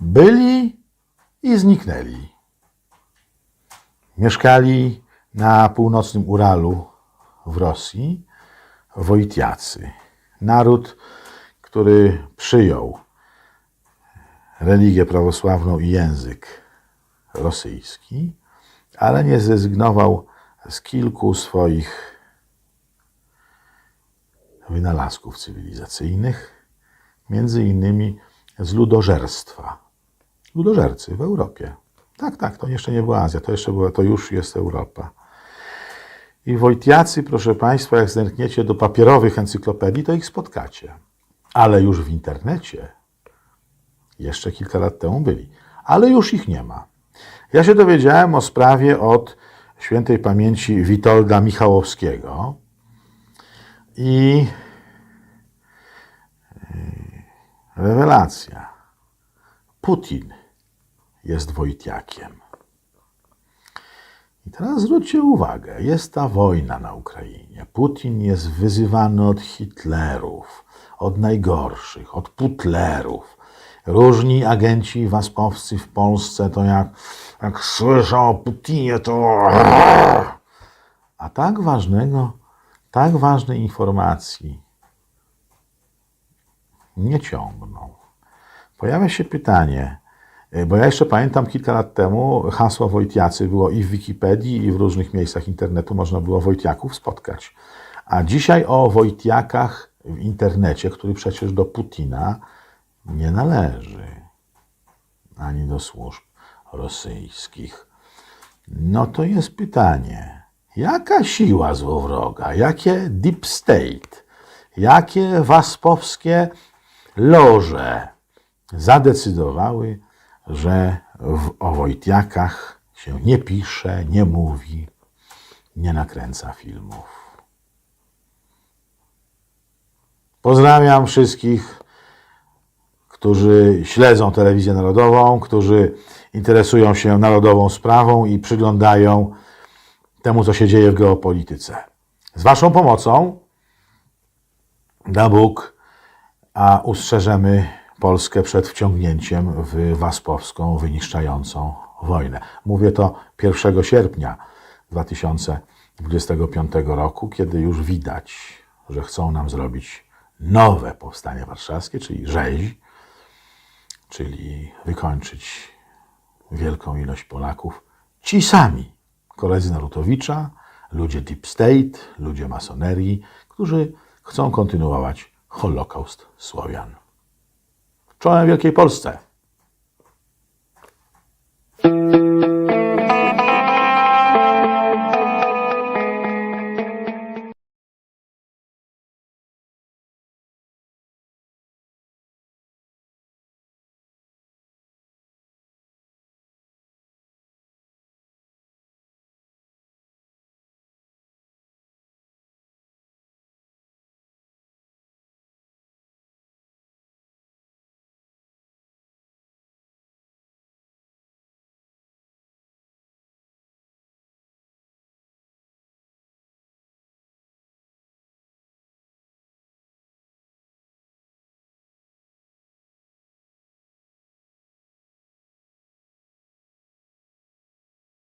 Byli i zniknęli. Mieszkali na północnym Uralu w Rosji Wojtjacy. Naród, który przyjął religię prawosławną i język rosyjski, ale nie zrezygnował z kilku swoich wynalazków cywilizacyjnych, między innymi z ludożerstwa. Ludożercy w Europie. Tak, tak, to jeszcze nie była Azja, to jeszcze była, to już jest Europa. I Wojtjacy, proszę Państwa, jak zerkniecie do papierowych encyklopedii, to ich spotkacie. Ale już w internecie jeszcze kilka lat temu byli. Ale już ich nie ma. Ja się dowiedziałem o sprawie od świętej pamięci Witolda Michałowskiego i yy, rewelacja. Putin jest Wojtjakiem. I teraz zwróćcie uwagę, jest ta wojna na Ukrainie. Putin jest wyzywany od Hitlerów, od najgorszych, od putlerów. Różni agenci waspowscy w Polsce to jak, jak słyszą o Putinie, to... A tak ważnego, tak ważnej informacji nie ciągną. Pojawia się pytanie, y, bo ja jeszcze pamiętam kilka lat temu hasło Wojtjacy było i w Wikipedii, i w różnych miejscach internetu można było Wojtjaków spotkać. A dzisiaj o Wojtjakach w internecie, który przecież do Putina nie należy, ani do służb rosyjskich. No to jest pytanie, jaka siła złowroga, jakie deep state, jakie waspowskie loże zadecydowały, że w, o się nie pisze, nie mówi, nie nakręca filmów. Pozdrawiam wszystkich, którzy śledzą telewizję narodową, którzy interesują się narodową sprawą i przyglądają temu, co się dzieje w geopolityce. Z Waszą pomocą, da Bóg, a ustrzeżemy Polskę przed wciągnięciem w waspowską, wyniszczającą wojnę. Mówię to 1 sierpnia 2025 roku, kiedy już widać, że chcą nam zrobić nowe powstanie warszawskie, czyli rzeź, czyli wykończyć wielką ilość Polaków. Ci sami koledzy Narutowicza, ludzie Deep State, ludzie masonerii, którzy chcą kontynuować Holokaust Słowian. Czołem Wielkiej Polsce!